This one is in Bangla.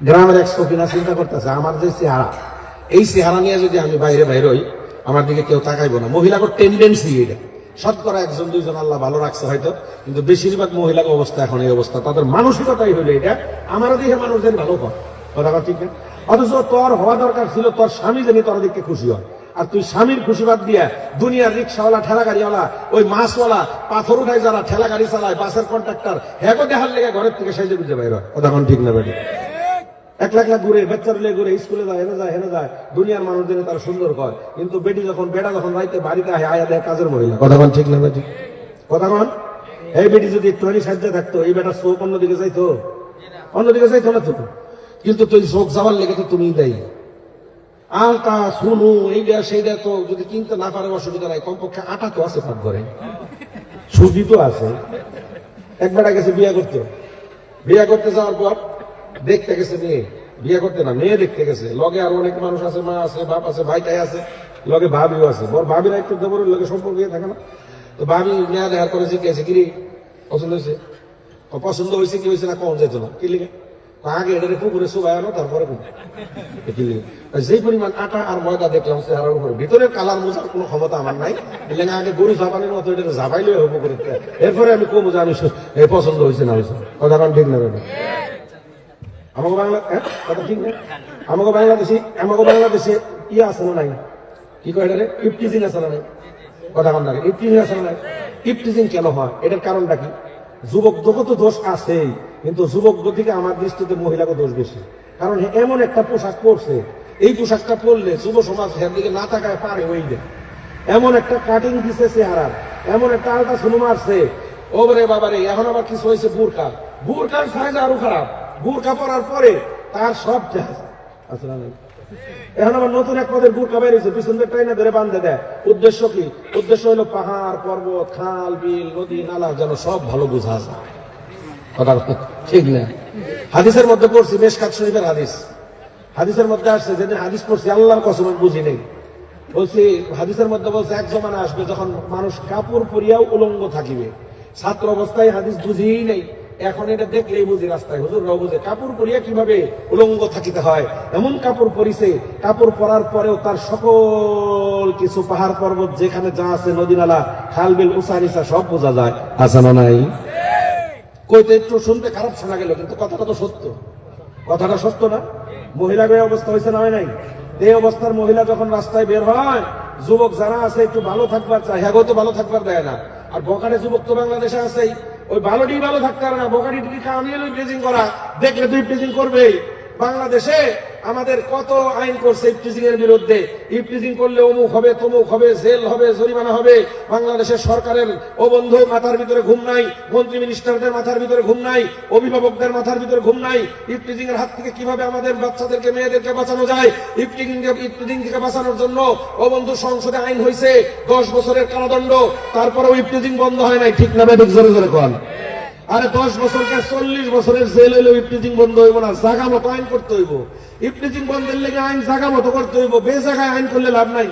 গ্রামের এক সকিনা চিন্তা করতেছে, আমার যে চেহারা, এই চেহারা নিয়ে যদি আমি বাইরে বাইরে হই, আমার দিকে কেউ তাকাইবো না। মহিলাকে টেন্ডেন্সি এটা শতকরা একজন, দুইজন আল্লাহ ভালো রাখছে হয়তো, কিন্তু বেশিরভাগ মহিলার অবস্থা এখন এই অবস্থা। তাদের মানসিকতাই হলো এটা। আমারও দিকে মানুষদের ভালো কর ঠিক না? অথচ তোর হওয়া দরকার ছিল, তোর স্বামী জানি তোর দিকে খুশি হয় আর তুই স্বামীর খুশিবাদ দিয়া দুনিয়ার রিক্সাওয়ালা ঠেলা গাড়িওয়ালা ওই মাছওয়ালা, পাথর উঠায় যারা ঠেলা গাড়ি চালায়, বাসের কন্ট্রাক্টর হ্যাঁ দেখার লেগে ঘরের থেকে সাইজে বুঝে বাইর কথা ঠিক না বেটি? এক লাখ লাখ ঘুরে বাচ্চার লেগে ঘুরে স্কুলে যায় হেনে যায় হেনে যায় দুনিয়ার মানুষদের তার সুন্দর কয়। কিন্তু বেটি যখন বেটা যখন রাইতে বাড়িতে আয় আয়া দেয় কাজের মহিলা। কথা কোন ঠিক না বেটি? কথা কোন? এই বেটি যদি একটুখানি সাহায্যে থাকতো এই বেটার চোখ অন্যদিকে যাইতো অন্যদিকে যাইতো না তো? কিন্তু তুই চোখ যাওয়ার লেগে তো তুমিই দেয়। আলতা শুনু এইটা সেইটা তো যদি কিনতে না পারে অসুবিধা নাই। কমপক্ষে আটা তো আছে পাক ঘরে। সুজি তো আছে। একবার গেছে বিয়ে করতে। বিয়ে করতে যাওয়ার পর দেখতে গেছে মেয়ে, বিয়ে করতে না, মেয়ে দেখতে গেছে। লগে আর অনেক মানুষ আছে, মা আছে, বাপ আছে, ভাই তাই আছে, লগে ভাবিও আছে। বর ভাবিরা একটু দেবরের লগে সম্পর্ক ইয়ে থাকে না। তো ভাবি মেয়া দেখার পরে জিজ্ঞাসা কিরি, পছন্দ হয়েছে? পছন্দ হয়েছে কি হয়েছে না কম যেত না, কি লিখে আগে এটা পুকুরে শুভায় আনো, তারপরে পুকুরে। যেই পরিমাণ আটা আর ময়দা দেখলাম চেহারার উপরে, ভিতরের কালার বোঝার কোনো ক্ষমতা আমার নাই। না আগে গরু ঝাপানির মতো এটা ঝাপাইলে হব করে এরপরে আমি কমু যে আমি পছন্দ হয়েছে না হয়েছে। কথা ঠিক না আমাকে বাংলা? কথা ঠিক না? আমাকে বাংলাদেশি আমাকে বাংলাদেশে ইয়ে আছে না নাই? কি কয় এটা ইফটিজিং আছে না নাই? কথা কম লাগে ইফটিজিং আছে না নাই? ইফটিজিং কেন হয়? এটার কারণটা কি? যুবক তো দোষ আছেই, কিন্তু যুবক থেকে আমার দৃষ্টিতে মহিলাকে দোষ বেশি। কারণ এমন একটা পোশাক পরছে, এই পোশাকটা পরলে যুব সমাজ হের দিকে না তাকায় পারে ওই এমন একটা কাটিং দিছে চেহারার এমন একটা আলটা শুনু মারছে। ওরে বাবারে, এখন আবার কিছু হয়েছে? বুরকা বুরকার সাইজ আরও খারাপ। বুরকা পরার পরে তার সব জাহাজ। এখন আবার নতুন এক পদের বুরকা বেরিয়েছে পিছন দিয়ে ট্রেনে ধরে বান্ধে দেয়। উদ্দেশ্য কি? উদ্দেশ্য হলো পাহাড়, পর্বত, খাল, বিল, নদী, নালা, যেন সব ভালো বোঝা যায়। কথা ঠিক না? হাদিসের মধ্যে পড়ছি, মেশকাত শরীফের হাদিস। হাদিসের মধ্যে আসছে, যেদিন হাদিস পড়ছি, আল্লাহর কসম বুঝি নেই। বলছি, হাদিসের মধ্যে বলছে, এক জমানা আসবে যখন মানুষ কাপড় পরিয়াও উলঙ্গ থাকিবে। ছাত্র অবস্থায় হাদিস বুঝিই নেই। এখন এটা দেখলেই বুঝি রাস্তায়, হুজুর রাও বুঝে। কাপড় পরিয়া কীভাবে উলঙ্গ থাকিতে হয়? এমন কাপড় পরিছে, কাপড় পরার পরেও তার সকল কিছু পাহাড় পর্বত যেখানে যা আছে নদী নালা খাল বিল উসারিসা সব বোঝা যায়। আছে না নাই? কইতে একটু শুনতে খারাপ শোনা গেল, কিন্তু কথাটা তো সত্য। কথাটা সত্য না? মহিলা এই অবস্থা হয়েছে না হয় নাই? এই অবস্থার মহিলা যখন রাস্তায় বের হয়, যুবক যারা আছে, একটু ভালো থাকবার চায়। হ্যাঁ তো ভালো থাকবার দেয় না। আর বকারে যুবক তো বাংলাদেশে আছেই। ওই ভালোটি ভালো থাকতে পারে না। বোকাটি খাওয়া নিয়ে প্রেজিং করা। দেখলে তুই প্রেজিং করবেই। বাংলাদেশে আমাদের কত আইন করছে ইফটিজিং এর বিরুদ্ধে? ইফটিজিং করলে অমুক হবে, তমুক হবে, জেল হবে, জরিমানা হবে। বাংলাদেশের সরকারের ও বন্ধু, মাথার ভিতরে ঘুম নাই। মন্ত্রী মিনিস্টারদের মাথার ভিতরে ঘুম নাই। অভিভাবকদের মাথার ভিতরে ঘুম নাই। ইফটিজিং এর হাত থেকে কীভাবে আমাদের বাচ্চাদেরকে, মেয়েদেরকে বাঁচানো যায়? ইফটিজিং ইফটিজিং থেকে বাঁচানোর জন্য ও বন্ধু, সংসদে আইন হয়েছে দশ বছরের কারাদণ্ড। তারপরেও ইফটিজিং বন্ধ হয় নাই, ঠিক না ঠিক জোরে জোরে কন আরে দশ বছরকে চল্লিশ বছরের জেল হইলে ইফটিজিং বন্ধ হইব না, জাগা মতো আইন করতে হইব। ইফটিজিং বন্ধের লেগে আইন জাগা মতো করতে হইব বে জায়গায় আইন করলে লাভ নাই।